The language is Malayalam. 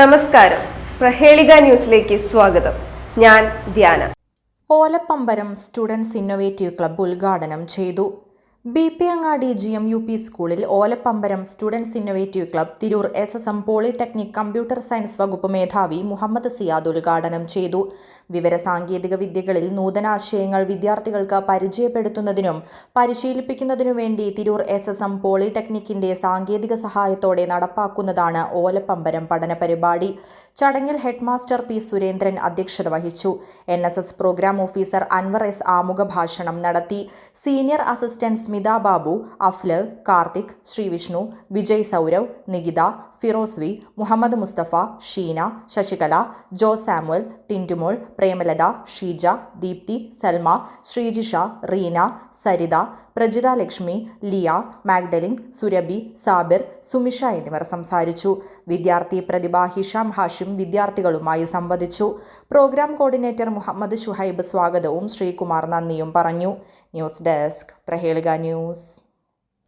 നമസ്കാരം. പ്രഹേളിക ന്യൂസിലേക്ക് സ്വാഗതം. ഞാൻ ധ്യാന. ഓലപ്പമ്പരം സ്റ്റുഡൻസ് ഇന്നൊവേറ്റീവ് ക്ലബ് ഉദ്ഘാടനം ചെയ്തു. B P Angadi G M U P സ്കൂളിൽ ഓലപ്പമ്പരം students innovative club Tirur S S M polytechnic computer science വകുപ്പ് മേധാവി മുഹമ്മദ് സിയാദ് ഉദ്ഘാടനം ചെയ്തു. വിവരസാങ്കേതിക വിദ്യകളിൽ നൂതനാശയങ്ങൾ വിദ്യാർത്ഥികൾക്ക് പരിചയപ്പെടുത്തുന്നതിനും പരിശീലിപ്പിക്കുന്നതിനു വേണ്ടി തിരൂർ എസ് എസ് എം പോളിടെക്നിക്കിന്റെ സാങ്കേതിക സഹായത്തോടെ നടപ്പാക്കുന്നതാണ് ഓലപ്പമ്പരം പഠന പരിപാടി. ചടങ്ങിൽ ഹെഡ്മാസ്റ്റർ പി സുരേന്ദ്രൻ അധ്യക്ഷത വഹിച്ചു. N programme officer Anvar S ആമുഖ ഭാഷണം നടത്തി. Senior assistant Smitha Babu Afl Karthik Srivishnu Vijay Sourav Nikitha Firoz V Muhammad Musthafa Sheena Sasikala Jo Samuel Tintumol Premalatha Sheeja Deepthi Salma Sreejisha Reena Saritha Prajitha Lakshmi Liya Magdalene Surabhi Sabir Sumisha എന്നിവർ സംസാരിച്ചു. വിദ്യാർത്ഥി പ്രതിഭ ഹിഷാം ഹാഷിം വിദ്യാർത്ഥികളുമായി സംവദിച്ചു. പ്രോഗ്രാം കോർഡിനേറ്റർ മുഹമ്മദ് ഷുഹൈബ് സ്വാഗതവും ശ്രീകുമാർ നന്ദിയും പറഞ്ഞു. News desk Prahelika news.